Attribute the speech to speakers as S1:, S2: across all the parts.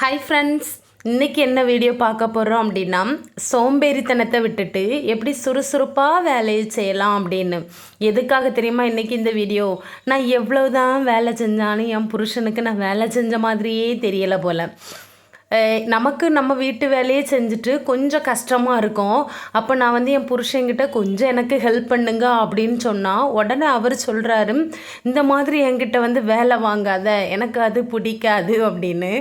S1: Hi friends இன்றைக்கி என்ன video பார்க்க போகிறோம் அப்படின்னா சோம்பேறித்தனத்தை விட்டுட்டு எப்படி சுறுசுறுப்பாக வேலையை செய்யலாம் அப்படின்னு. எதுக்காக தெரியுமா இன்றைக்கி இந்த வீடியோ நான் எவ்வளோ தான் வேலை செஞ்சாலும் என் புருஷனுக்கு நான் வேலை செஞ்ச மாதிரியே தெரியலை போல். நமக்கு நம்ம வீட்டு வேலையே செஞ்சுட்டு கொஞ்சம் கஷ்டமாக இருக்கும். அப்போ நான் வந்து என் புருஷன்கிட்ட கொஞ்சம் எனக்கு ஹெல்ப் பண்ணுங்க அப்படின்னு சொன்னால் உடனே அவர் சொல்கிறாரு இந்த மாதிரி என்கிட்ட வந்து வேலை வாங்காத எனக்கு அது பிடிக்காது அப்படின்னு.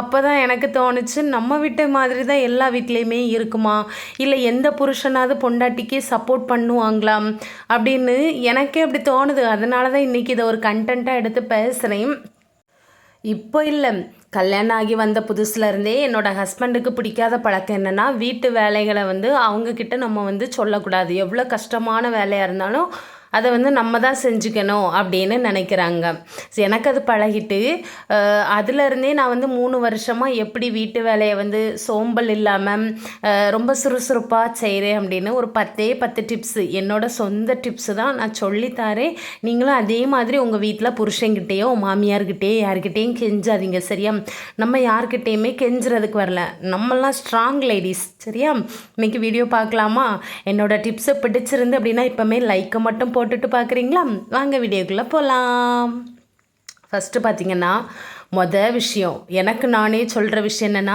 S1: அப்போ தான் எனக்கு தோணுச்சு நம்ம வீட்டு மாதிரி தான் எல்லா வீட்லேயுமே இருக்குமா? இல்லை எந்த புருஷனாவது பொண்டாட்டிக்கு சப்போர்ட் பண்ணுவாங்களா? அப்படின்னு எனக்கே அப்படி தோணுது. அதனால தான் இன்றைக்கி இதை ஒரு கண்டென்ட்டாக எடுத்து பேசுகிறேன் இப்போ இல்லை கல்யாணம் ஆகி வந்த புதுசுல இருந்தே என்னோட ஹஸ்பண்டுக்கு பிடிக்காத பழக்கம் என்னென்னா வீட்டு வேலைகளை வந்து அவங்கக்கிட்ட நம்ம வந்து சொல்லக்கூடாது. எவ்வளோ கஷ்டமான வேலையாக இருந்தாலும் அதை வந்து நம்ம தான் செஞ்சுக்கணும் அப்படின்னு நினைக்கிறாங்க. எனக்கு அது பழகிட்டு அதுலேருந்தே நான் வந்து மூணு வருஷமாக எப்படி வீட்டு வேலையை வந்து சோம்பல் இல்லாமல் ரொம்ப சுறுசுறுப்பாக செய்கிறேன் அப்படின்னு ஒரு பத்தே பத்து டிப்ஸு என்னோடய சொந்த டிப்ஸு தான் நான் சொல்லித்தாரேன் நீங்களும் அதே மாதிரி உங்கள் வீட்டில் புருஷன்கிட்டேயோ மாமியார்கிட்டேயோ யார்கிட்டேயும் கெஞ்சாதீங்க சரியா? நம்ம யார்கிட்டேயுமே கெஞ்சுறதுக்கு வரல. நம்மலாம் ஸ்ட்ராங் லேடிஸ் சரியா? இன்னைக்கு வீடியோ பார்க்கலாமா? என்னோடய டிப்ஸை பிடிச்சிருந்து அப்படின்னா இப்போமே லைக்கை மட்டும் போ போட்டுட்டு பார்க்குறீங்களா வாங்க வீடியோக்குள்ளே போகலாம் ஃபஸ்ட்டு பார்த்தீங்கன்னா மொத விஷயம். எனக்கு நானே சொல்கிற விஷயம் என்னென்னா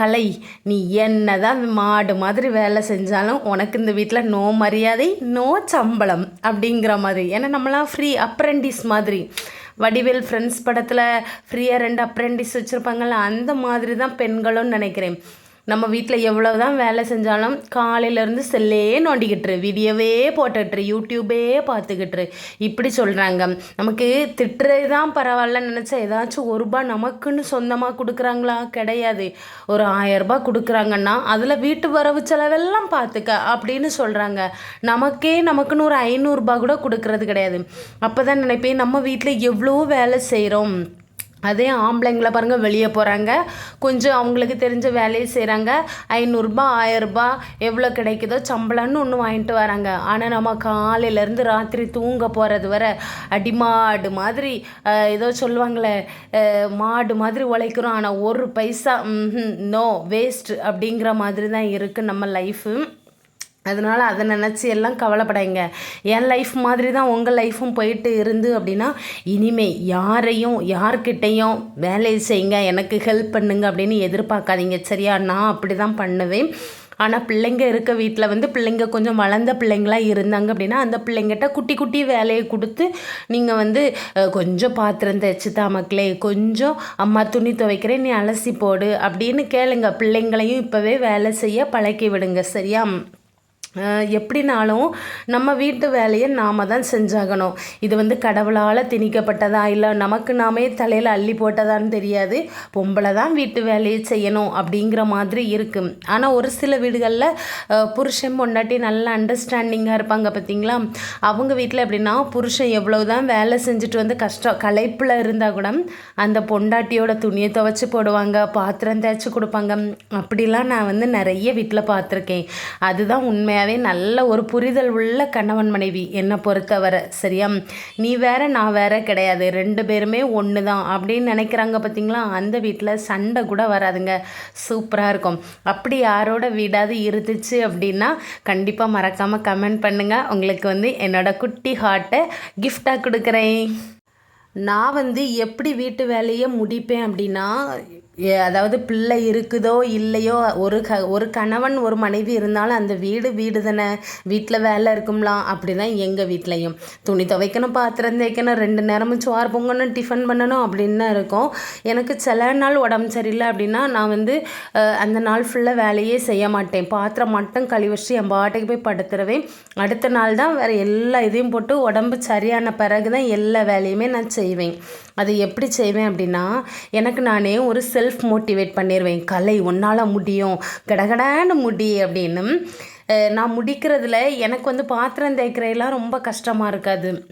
S1: கலை நீ என்ன தான் மாடு மாதிரி வேலை செஞ்சாலும் உனக்கு இந்த வீட்டில் நோ மரியாதை நோ சம்பளம் அப்படிங்கிற மாதிரி. ஏன்னா நம்மளாம் ஃப்ரீ அப்ரெண்டிஸ் மாதிரி. வடிவேல் ஃப்ரெண்ட்ஸ் படத்தில் ஃப்ரீயாக ரெண்டு அப்ரெண்டிஸ் வச்சுருப்பாங்கள்ல அந்த மாதிரி தான் பெண்களும் நினைக்கிறேன். நம்ம வீட்டில் எவ்வளோ தான் வேலை செஞ்சாலும் காலையிலேருந்து செல்லே நோண்டிக்கிட்டுரு வீடியோவே போட்டுக்கிட்டுரு யூடியூபே பார்த்துக்கிட்டுரு. இப்படி சொல்கிறாங்க நமக்கு திட்டுறது தான் பரவாயில்லன்னு நினச்சா ஏதாச்சும் ஒரு ரூபா நமக்குன்னு சொந்தமாக கொடுக்குறாங்களா? கிடையாது. ஒரு ஆயரரூபா கொடுக்குறாங்கன்னா அதில் வீட்டு வரவு செலவெல்லாம் பார்த்துக்க அப்படின்னு சொல்கிறாங்க நமக்கே நமக்குன்னு ஒரு ஐநூறுரூபா கூட கொடுக்கறது கிடையாது. அப்போ தான் நினைப்பேன் நம்ம வீட்டில் எவ்வளோ வேலை செய்கிறோம் அதே ஆம்பளைங்களை பாருங்கள் வெளியே போகிறாங்க கொஞ்சம் அவங்களுக்கு தெரிஞ்ச வேலையை செய்கிறாங்க ஐநூறுரூபா ஆயரரூபா எவ்வளோ கிடைக்குதோ சம்பளம்னு ஒன்று வாங்கிட்டு வராங்க. ஆனால் நம்ம காலையிலேருந்து ராத்திரி தூங்க போகிறது வர அடிமாடு மாதிரி ஏதோ சொல்லுவாங்களே மாடு மாதிரி உழைக்கிறோம். ஆனால் ஒரு பைசா நோ வேஸ்ட் அப்படிங்கிற மாதிரி தான் இருக்குது நம்ம லைஃபு அதனால் அதை நினச்சி எல்லாம் கவலைப்படாங்க என் லைஃப் மாதிரி தான் உங்கள் லைஃப்பும் போயிட்டு இருந்து அப்படின்னா இனிமே யாரையும் யார்கிட்டையும் வேலையை செய்யுங்க எனக்கு ஹெல்ப் பண்ணுங்க அப்படின்னு எதிர்பார்க்காதீங்க. சரியா? நான் அப்படி தான் பண்ணுவேன். ஆனால் பிள்ளைங்க இருக்க வீட்டில் வந்து பிள்ளைங்க கொஞ்சம் வளர்ந்த பிள்ளைங்களா இருந்தாங்க அப்படின்னா அந்த பிள்ளைங்கிட்ட குட்டி குட்டி வேலையை கொடுத்து நீங்கள் வந்து கொஞ்சம் பாத்திரம் தேய்ச்சி மக்களே கொஞ்சம் அம்மா துணி துவைக்கிறேன் நீ அலசி போடு அப்படின்னு கேளுங்க. பிள்ளைங்களையும் இப்போவே வேலை செய்ய பழக்கி விடுங்க. சரியா? எப்படினாலும் நம்ம வீட்டு வேலையை நாம தான் செஞ்சாகணும். இது வந்து கடவுளால் திணிக்கப்பட்டதா? இல்லை நமக்கு நாமே தலையில் அள்ளி போட்டதான்னு தெரியாது. பொம்பளை தான் வீட்டு வேலையை செய்யணும் அப்படிங்கிற மாதிரி இருக்குது ஆனால் ஒரு சில வீடுகளில் புருஷன் பொண்டாட்டி நல்ல அண்டர்ஸ்டாண்டிங்காக இருப்பாங்க பார்த்தீங்களா அவங்க வீட்டில் எப்படின்னா புருஷன் எவ்வளோ தான் வேலை செஞ்சுட்டு வந்து கஷ்டம் களைப்பில் இருந்தால் கூட அந்த பொண்டாட்டியோட துணியை துவைச்சி போடுவாங்க பாத்திரம் தேய்ச்சி கொடுப்பாங்க. அப்படிலாம் நான் வந்து நிறைய வீட்டில் பார்த்துருக்கேன் அதுதான் உண்மையாக உண்மையாகவே நல்ல ஒரு புரிதல் உள்ள கணவன் மனைவி. என்னை பொறுத்தவரை சரியா? நீ வேற நான் வேற கிடையாது. ரெண்டு பேருமே ஒன்று தான் அப்படின்னு நினைக்கிறாங்க பார்த்தீங்களா அந்த வீட்டில் சண்டை கூட வராதுங்க. சூப்பராக இருக்கும். அப்படி யாரோட வீடாவது இருந்துச்சு அப்படின்னா கண்டிப்பாக மறக்காமல் கமெண்ட் பண்ணுங்கள் உங்களுக்கு வந்து என்னோடய குட்டி ஹார்ட்டை கிஃப்டாக கொடுக்குறேன். நான் வந்து எப்படி வீட்டு வேலையை முடிப்பேன் அப்படின்னா அதாவது பிள்ளை இருக்குதோ இல்லையோ ஒரு க ஒரு கணவன் ஒரு மனைவி இருந்தாலும் அந்த வீடு வீடு தானே வீட்டில் வேலை இருக்கும்லாம் அப்படி தான் எங்கள் வீட்லேயும். துணி துவைக்கணும் பாத்திரம் தேய்க்கணும் ரெண்டு நேரமும் சோறு பொங்கணும் டிஃபன் பண்ணணும் அப்படின்னு தான் இருக்கும். எனக்கு சில நாள் உடம்பு சரியில்லை அப்படின்னா நான் வந்து அந்த நாள் ஃபுல்லாக வேலையே செய்ய மாட்டேன். பாத்திரம் மட்டும் கழுவி என் பாட்டுக்கு போய் படுத்துருவேன். அடுத்த நாள் தான் வேறு எல்லா இதையும் போட்டு உடம்பு சரியான பிறகு தான் எல்லா வேலையுமே நான் செய்வேன். அது எப்படி செய்வேன் அப்படின்னா எனக்கு நானே ஒரு செல்ஃப் மோட்டிவேட் பண்ணிடுவேன் கலை உன்னால் முடியும். கடகடான்னு முடி அப்படின்னு. நான் முடிக்கிறதுல எனக்கு வந்து பாத்திரம் தேய்க்கிறதெல்லாம் ரொம்ப கஷ்டமாக இருக்காது.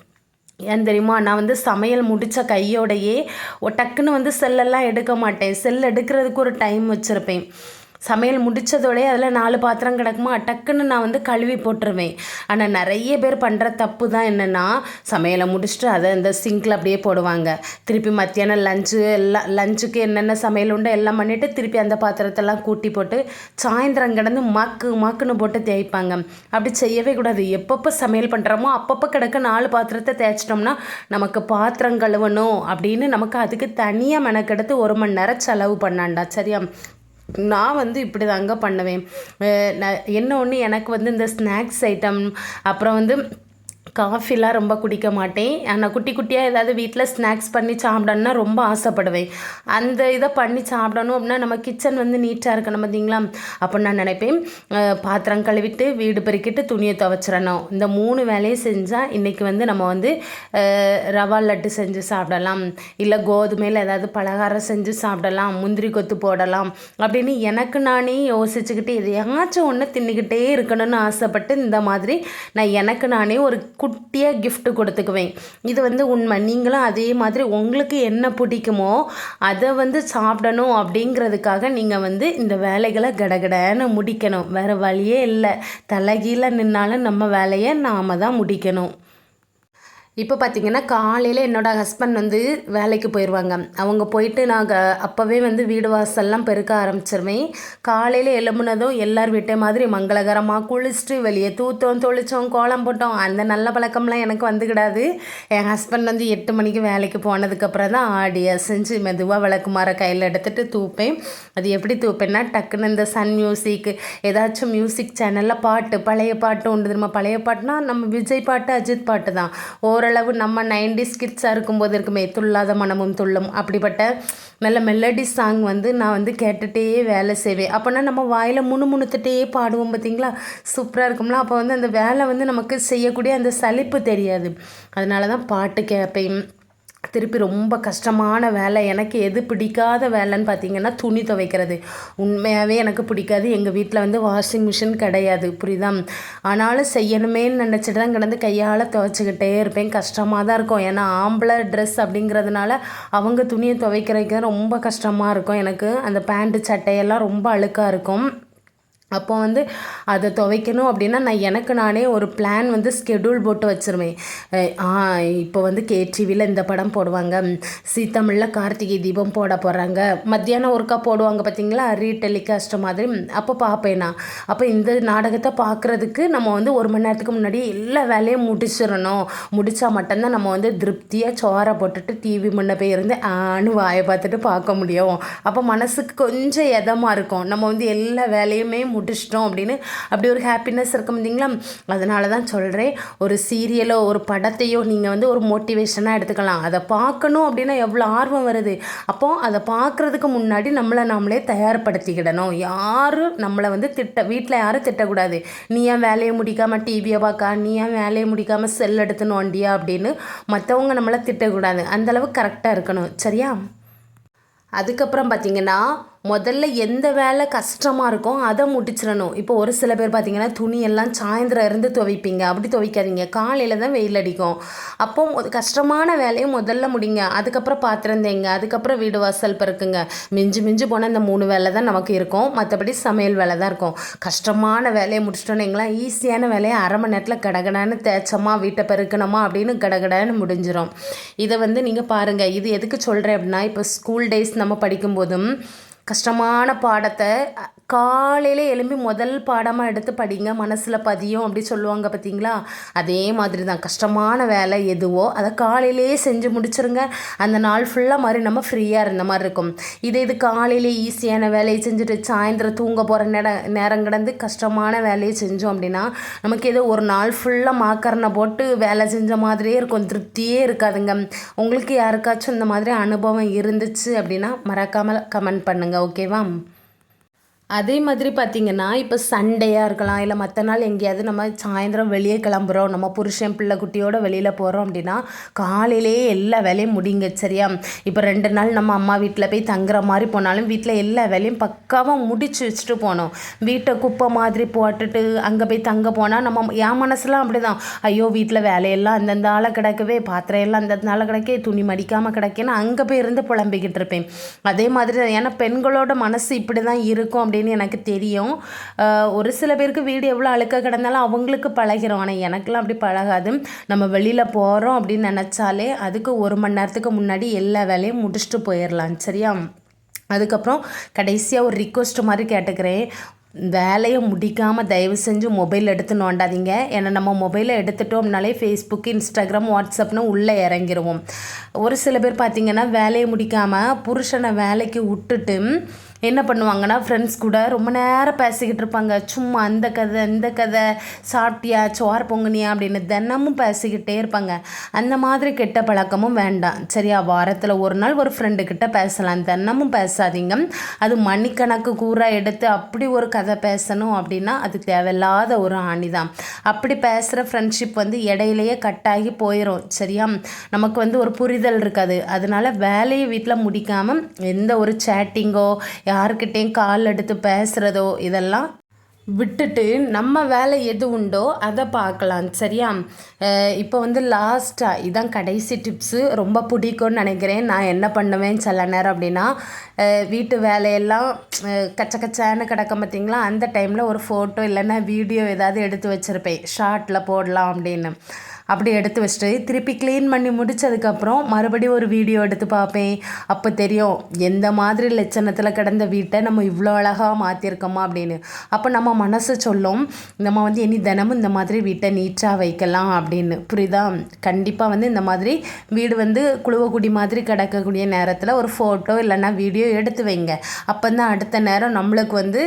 S1: ஏன் தெரியுமா? நான் வந்து சமையல் முடித்த கையோடையே ஒ- டக்குன்னு வந்து செல்லெல்லாம் எடுக்க மாட்டேன். செல் எடுக்கிறதுக்கு ஒரு டைம் வச்சுருப்பேன். சமையல் முடித்ததோடய அதில் நாலு பாத்திரம் கிடக்குமா? டக்குன்னு நான் வந்து கழுவி போட்டுருவேன். ஆனால் நிறைய பேர் பண்ணுற தப்பு தான் என்னென்னா சமையலை முடிச்சுட்டு அதை இந்த சிங்கில் அப்படியே போடுவாங்க. திருப்பி மத்தியானம் லஞ்சு எல்லாம் லஞ்சுக்கு என்னென்ன சமையல் உண்டோ எல்லாம் பண்ணிவிட்டு திருப்பி அந்த பாத்திரத்தெல்லாம் கூட்டி போட்டு சாயந்தரம் கிடந்து மாக்கு மாக்குன்னு போட்டு தேய்ப்பாங்க. அப்படி செய்யவே கூடாது. எப்பப்போ சமையல் பண்ணுறோமோ அப்பப்போ கிடக்க நாலு பாத்திரத்தை தேய்ச்சிட்டோம்னா நமக்கு பாத்திரம் கழுவணும் அப்படின்னு நமக்கு அதுக்கு தனியாக மெனக்கெடுத்து ஒரு மணி நேரம் செலவு பண்ணாண்டா சரியா? நான் வந்து இப்படி தாங்க பண்ணுவேன் நான் என்ன ஒன்று எனக்கு வந்து இந்த ஸ்நாக்ஸ் ஐட்டம் அப்புறம் வந்து காஃபிலாம் ரொம்ப குடிக்க மாட்டேன். ஆனால் குட்டி குட்டியாக ஏதாவது வீட்டில் ஸ்நாக்ஸ் பண்ணி சாப்பிடணுன்னா ரொம்ப ஆசைப்படுவேன். அந்த இதை பண்ணி சாப்பிடணும் அப்படின்னா நம்ம கிச்சன் வந்து நீட்டாக இருக்கணும் பார்த்தீங்களா அப்போ நான் நினைப்பேன் பாத்திரம் கழுவிட்டு வீடு பெருக்கிட்டு துணியை துவைச்சிடணும். இந்த மூணு வேலையும் செஞ்சால் இன்றைக்கி வந்து நம்ம வந்து ரவா லட்டு செஞ்சு சாப்பிடலாம். இல்லை கோதுமையில் ஏதாவது பலகாரம் செஞ்சு சாப்பிடலாம். முந்திரி கொத்து போடலாம். அப்படின்னு எனக்கு நானே யோசிச்சுக்கிட்டு எதையாச்சும் ஒன்று தின்னுக்கிட்டே இருக்கணும்னு ஆசைப்பட்டு இந்த மாதிரி நான் எனக்கு நானே ஒரு குட்டியாக கிஃப்ட் கொடுத்துக்குவேன். இது வந்து உண்மை. நீங்களும் அதே மாதிரி உங்களுக்கு என்ன பிடிக்குமோ அதை வந்து சாப்பிடணும் அப்படிங்கிறதுக்காக நீங்கள் வந்து இந்த வேலைகளை கடகடன்னு முடிக்கணும். வேறு வழியே இல்லை. தலைகீழ நின்னாலும் நம்ம வேலையை நாம் தான் முடிக்கணும். இப்போ பார்த்திங்கன்னா காலையில் என்னோடய ஹஸ்பண்ட் வந்து வேலைக்கு போயிடுவாங்க. அவங்க போயிட்டு நாங்கள் அப்போவே வந்து வீடு வாசல்லாம் பெருக்க ஆரம்பிச்சிருவேன். காலையில் எழும்புனதும் எல்லார் வீட்டை மாதிரி மங்களகரமாக குளிச்சுட்டு வெளியே தூத்தோம் தொளித்தோம் கோலம் போட்டோம். அந்த நல்ல பழக்கம்லாம் எனக்கு வந்துக்கிடாது. என் ஹஸ்பண்ட் வந்து எட்டு மணிக்கு வேலைக்கு போனதுக்கப்புறம் தான் ஆடியை செஞ்சு மெதுவாக விளக்குமாற கையில் எடுத்துகிட்டு தூப்பேன். அது எப்படி தூப்பேன்னா டக்குன்னு இந்த சன் மியூசிக் ஏதாச்சும் மியூசிக் சேனலில் பாட்டு பழைய பாட்டு உண்டு தெரியுமா? பழைய பாட்டுனா நம்ம விஜய் பாட்டு அஜித் பாட்டு தான். ஓ ஓரளவு நம்ம நைன்டி ஸ்கிட்ஸாக இருக்கும்போது இருக்குமே துள்ளாத மனமும் துள்ளும். அப்படிப்பட்ட நல்ல மெலடி சாங் வந்து நான் வந்து கேட்டுகிட்டே வேலை செய்வேன். அப்போனா நம்ம வாயில் முணு முணுத்துட்டே பாடுவோம் பார்த்தீங்களா சூப்பராக இருக்கும்ல. அப்போ வந்து அந்த வேலை வந்து நமக்கு செய்யக்கூடிய அந்த சலிப்பு தெரியாது. அதனால தான் பாட்டு கேட்பேன். திருப்பி ரொம்ப கஷ்டமான வேலை. எனக்கு எது பிடிக்காத வேலைன்னு பார்த்தீங்கன்னா துணி துவைக்கிறது. உண்மையாகவே எனக்கு பிடிக்காது. எங்கள் வீட்டில் வந்து வாஷிங் மிஷின் கிடையாது. புரியுதா? ஆனாலும் செய்யணுமேன்னு நினச்சிட்டு தான் கிடந்து கையால் துவைச்சிக்கிட்டே இருப்பேன். கஷ்டமாக தான் இருக்கும். ஏன்னா ஆம்பளை ட்ரெஸ் அப்படிங்கிறதுனால அவங்க துணியை துவைக்கிறதுக்கு ரொம்ப கஷ்டமாக இருக்கும். எனக்கு அந்த பேண்ட்டு சட்டையெல்லாம் ரொம்ப அழுக்காக இருக்கும். அப்போ வந்து அதை துவைக்கணும் அப்படின்னா நான் எனக்கு நானே ஒரு பிளான் வந்து ஸ்கெடியூல் போட்டு வச்சுருவேன். இப்போ வந்து கேடிவியில் இந்த படம் போடுவாங்க. சீத்தமிழில் கார்த்திகை தீபம் போட போகிறாங்க மத்தியானம் ஒருக்கா போடுவாங்க பார்த்தீங்களா ரீடெலிகாஸ்ட் மாதிரி. அப்போ பார்ப்பேன் நான். அப்போ இந்த நாடகத்தை பார்க்குறதுக்கு நம்ம வந்து ஒரு மணி நேரத்துக்கு முன்னாடி எல்லா வேலையும் முடிச்சிடணும். முடித்தா மட்டும்தான் நம்ம வந்து திருப்தியாக சோறை போட்டுட்டு டிவி முன்ன போய் இருந்து ஆணு வாயை பார்த்துட்டு பார்க்க முடியும். அப்போ மனசுக்கு கொஞ்சம் எதமாக இருக்கும். நம்ம வந்து எல்லா வேலையுமே முடிச்சிட்டோம் அப்படின்னு அப்படி ஒரு ஹாப்பினஸ் இருக்கும் இல்லைங்களா? அதனால தான் சொல்கிறேன் ஒரு சீரியலோ ஒரு படத்தையோ நீங்கள் வந்து ஒரு மோட்டிவேஷனாக எடுத்துக்கலாம். அதை பார்க்கணும் அப்படின்னா எவ்வளோ ஆர்வம் வருது? அப்போது அதை பார்க்குறதுக்கு முன்னாடி நம்மளை நம்மளே தயார்படுத்திக்கிடணும். யாரும் நம்மளை வந்து திட்ட வீட்டில் யாரும் திட்டக்கூடாது. நீ ஏன் வேலையை முடிக்காமல் டிவியை பார்க்கா நீ ஏன் வேலையை முடிக்காமல் செல் எடுத்துன்னு வண்டியா அப்படின்னு மற்றவங்க நம்மளை திட்டக்கூடாது. அந்தளவு கரெக்டாக இருக்கணும். சரியா? அதுக்கப்புறம் பார்த்திங்கன்னா முதல்ல எந்த வேலை கஷ்டமாக இருக்கோ அதை முடிச்சிடணும். இப்போ ஒரு சில பேர் பார்த்திங்கன்னா துணியெல்லாம் சாயந்தரம் இருந்து துவைப்பீங்க. அப்படி துவைக்காதீங்க. காலையில் தான் வெயில் அடிக்கும். அப்போ கஷ்டமான வேலையை முதல்ல முடிங்க. அதுக்கப்புறம் பாத்திரம் தேங்க அதுக்கப்புறம் வீடு வாசல் பிறக்குங்க மிஞ்சு மிஞ்சு போனால் இந்த மூணு வேலை தான் நமக்கு இருக்கும். மற்றபடி சமையல் வேலை தான் இருக்கும். கஷ்டமான வேலையை முடிச்சிட்டோன்னீங்களா ஈஸியான வேலையை அரை மணி நேரத்தில் கடகடான்னு தேய்ச்சோமா வீட்டை பெருக்கணுமா அப்படின்னு கடகடான்னு முடிஞ்சிடும் இதை வந்து நீங்கள் பாருங்கள் இது எதுக்கு சொல்கிறேன் அப்படின்னா இப்போ ஸ்கூல் டேஸ் நம்ம படிக்கும்போதும் கஷ்டமான பாடத்தை காலையில் எழும்பி முதல் பாடமாக எடுத்து படிங்க மனசில் பதியும் அப்படி சொல்லுவாங்க பார்த்தீங்களா அதே மாதிரி தான் கஷ்டமான வேலை எதுவோ அதை காலையிலேயே செஞ்சு முடிச்சிருங்க. அந்த நாள் ஃபுல்லாக மாதிரி நம்ம ஃப்ரீயாக இருந்த மாதிரி இருக்கும். இதே இது காலையிலே ஈஸியான வேலையை செஞ்சுட்டு சாயந்தரம் தூங்க போகிற நேர நேரம் கிடந்து கஷ்டமான வேலையை செஞ்சோம் அப்படின்னா நமக்கு ஏதோ ஒரு நாள் ஃபுல்லாக மாக்கரணை போட்டு வேலை செஞ்ச மாதிரியே இருக்கும். திருப்தியே இருக்காதுங்க. உங்களுக்கு யாருக்காச்சும் இந்த மாதிரி அனுபவம் இருந்துச்சு அப்படின்னா மறக்காமல் கமெண்ட் பண்ணுங்கள் ஓகேவா அதே மாதிரி பார்த்திங்கன்னா இப்போ சண்டேயாக இருக்கலாம் இல்லை மற்ற நாள் எங்கேயாவது நம்ம சாயந்தரம் வெளியே கிளம்புறோம் நம்ம புருஷன் பிள்ளை குட்டியோட வெளியில் போகிறோம் அப்படின்னா காலையிலேயே எல்லா வேலையும் முடிங்க சரியா? இப்போ ரெண்டு நாள் நம்ம அம்மா வீட்டில் போய் தங்குற மாதிரி போனாலும் வீட்டில் எல்லா வேலையும் பக்காவாக முடிச்சு வச்சுட்டு போனோம் வீட்டை குப்பை மாதிரி போட்டுட்டு அங்கே போய் தங்க போனால் நம்ம என் மனசுலாம் அப்படி தான் ஐயோ வீட்டில் வேலையெல்லாம் அந்தந்த ஆளை கிடக்கவே பாத்திரம் எல்லாம் அந்தந்த ஆளை கிடக்கே துணி மடிக்காமல் கிடக்கேன்னு அங்கே போய் இருந்து புலம்பிக்கிட்டு இருப்பேன். அதே மாதிரி தான் ஏன்னா பெண்களோட மனசு இப்படி தான் இருக்கும் அப்படின்னு எனக்கு தெரியும். ஒரு சில பேருக்கு வீடு எவ்வளோ அழுக்க கிடந்தாலும் அவங்களுக்கு பழகிறோம் ஆனால் எனக்கெல்லாம் அப்படி பழகாது. நம்ம வெளியில் போகிறோம் அப்படின்னு நினச்சாலே அதுக்கு ஒரு மணி நேரத்துக்கு முன்னாடி எல்லா வேலையும் முடிச்சுட்டு போயிடலாம் சரியா? அதுக்கப்புறம் கடைசியாக ஒரு ரிக்வெஸ்ட் மாதிரி கேட்டுக்கிறேன். வேலையை முடிக்காமல் தயவு செஞ்சு மொபைல் எடுத்து நோண்டாதீங்க. ஏன்னா நம்ம மொபைலை எடுத்துட்டோம்னாலே ஃபேஸ்புக் இன்ஸ்டாகிராம் வாட்ஸ்அப்னு உள்ளே இறங்கிருவோம். ஒரு சில பேர் பார்த்திங்கன்னா வேலையை முடிக்காமல் புருஷனை வேலைக்கு விட்டுட்டு என்ன பண்ணுவாங்கன்னா ஃப்ரெண்ட்ஸ் கூட ரொம்ப நேரம் பேசிக்கிட்டு இருப்பாங்க. சும்மா அந்த கதை இந்த கதை சாப்பிட்டியா சோறு பொங்குனியா அப்படின்னு தினமும் பேசிக்கிட்டே இருப்பாங்க. அந்த மாதிரி கெட்ட பழக்கமும் வேண்டாம். சரியா வாரத்தில் ஒரு நாள் ஒரு ஃப்ரெண்டுக்கிட்ட பேசலாம். தினமும் பேசாதீங்க. அது மணிக்கணக்கு கூற எடுத்து அப்படி ஒரு கதை பேசணும் அப்படின்னா அது தேவையில்லாத ஒரு ஆணி தான் அப்படி பேசுகிற ஃப்ரெண்ட்ஷிப் வந்து இடையிலேயே கட்டாகி போயிடும் சரியா? நமக்கு வந்து ஒரு புரிதல் இருக்காது. அதனால வேலையை வீட்டில் முடிக்காமல் எந்த ஒரு சேட்டிங்கோ யாருக்கிட்டேயும் கால் எடுத்து பேசுகிறதோ இதெல்லாம் விட்டுட்டு நம்ம வேலை எது உண்டோ அதை பார்க்கலாம் சரியா? இப்போ வந்து லாஸ்ட்டாக இதான் கடைசி டிப்ஸு ரொம்ப பிடிக்கும்னு நினைக்கிறேன். நான் என்ன பண்ணுவேன் சில நேரம் அப்படின்னா வீட்டு வேலையெல்லாம் கச்ச கச்சான்னு கிடக்க பார்த்தீங்களா? அந்த டைமில் ஒரு ஃபோட்டோ இல்லைன்னா வீடியோ ஏதாவது எடுத்து வச்சுருப்பேன். ஷார்ட்டில் போடலாம் அப்படின்னு. அப்படி எடுத்து வச்சுட்டு திருப்பி க்ளீன் பண்ணி முடிச்சதுக்கப்புறம் மறுபடியும் ஒரு வீடியோ எடுத்து பார்ப்பேன். அப்போ தெரியும் எந்த மாதிரி லட்சணத்தில் கிடந்த வீட்டை நம்ம இவ்வளோ அழகாக மாற்றிருக்கோமா அப்படின்னு. அப்போ நம்ம மனசு சொல்லும் நம்ம வந்து இனி தினமும் இந்த மாதிரி வீட்டை நீட்டாக வைக்கலாம் அப்படின்னு. புரியுதா? கண்டிப்பாக வந்து இந்த மாதிரி வீடு வந்து குழுவக்குடி மாதிரி கிடக்கக்கூடிய நேரத்தில் ஒரு ஃபோட்டோ இல்லைன்னா வீடியோ எடுத்து வைங்க. அப்போ தான் அடுத்த நேரம் நம்மளுக்கு வந்து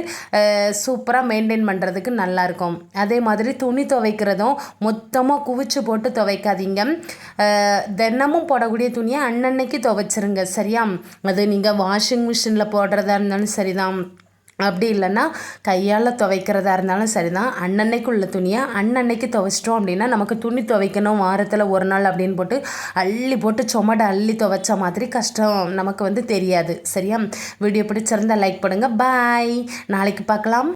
S1: சூப்பராக மெயின்டைன் பண்ணுறதுக்கு நல்லாயிருக்கும் அதே மாதிரி துணி துவைக்கிறதும் மொத்தமாக குவிச்சு போட்டு துவைக்காதீங்க. தினமும் போடக்கூடிய துணியை அன்னன்னைக்கு துவைச்சிருங்க. சரியா? அது நீங்கள் வாஷிங் மிஷினில் போடுறதா இருந்தாலும் சரிதான். அப்படி இல்லைன்னா கையால் துவைக்கிறதா இருந்தாலும் சரிதான். அன்னன்னைக்கு உள்ள துணியை அன்னன்னைக்கு துவைச்சிட்டோம் அப்படின்னா நமக்கு துணி துவைக்கணும் வாரத்தில் ஒரு நாள் அப்படின்னு போட்டு அள்ளி போட்டு சொமட அள்ளி துவைச்ச மாதிரி கஷ்டம் நமக்கு வந்து தெரியாது. சரியா? வீடியோ பிடிச்சிருந்தா லைக் பண்ணுங்கள் பாய் நாளைக்கு பார்க்கலாம்.